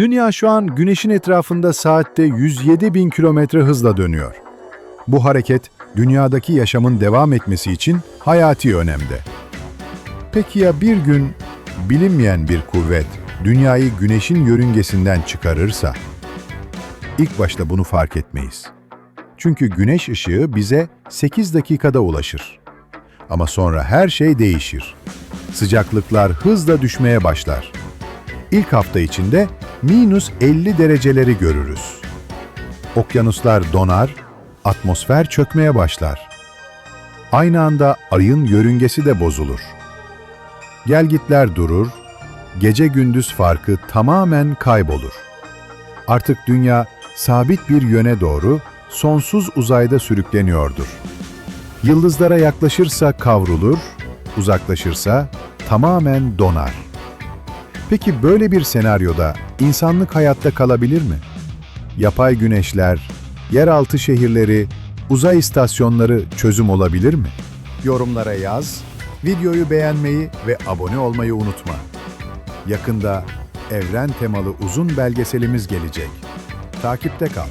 Dünya şu an güneşin etrafında saatte 107 bin kilometre hızla dönüyor. Bu hareket dünyadaki yaşamın devam etmesi için hayati önemde. Peki ya bir gün bilinmeyen bir kuvvet dünyayı güneşin yörüngesinden çıkarırsa? İlk başta bunu fark etmeyiz. Çünkü güneş ışığı bize 8 dakikada ulaşır. Ama sonra her şey değişir. Sıcaklıklar hızla düşmeye başlar. İlk hafta içinde minus 50 dereceleri görürüz. Okyanuslar donar, atmosfer çökmeye başlar. Aynı anda ayın yörüngesi de bozulur. Gelgitler durur, gece gündüz farkı tamamen kaybolur. Artık dünya sabit bir yöne doğru sonsuz uzayda sürükleniyordur. Yıldızlara yaklaşırsa kavrulur, uzaklaşırsa tamamen donar. Peki böyle bir senaryoda insanlık hayatta kalabilir mi? Yapay güneşler, yeraltı şehirleri, uzay istasyonları çözüm olabilir mi? Yorumlara yaz, videoyu beğenmeyi ve abone olmayı unutma. Yakında evren temalı uzun belgeselimiz gelecek. Takipte kal.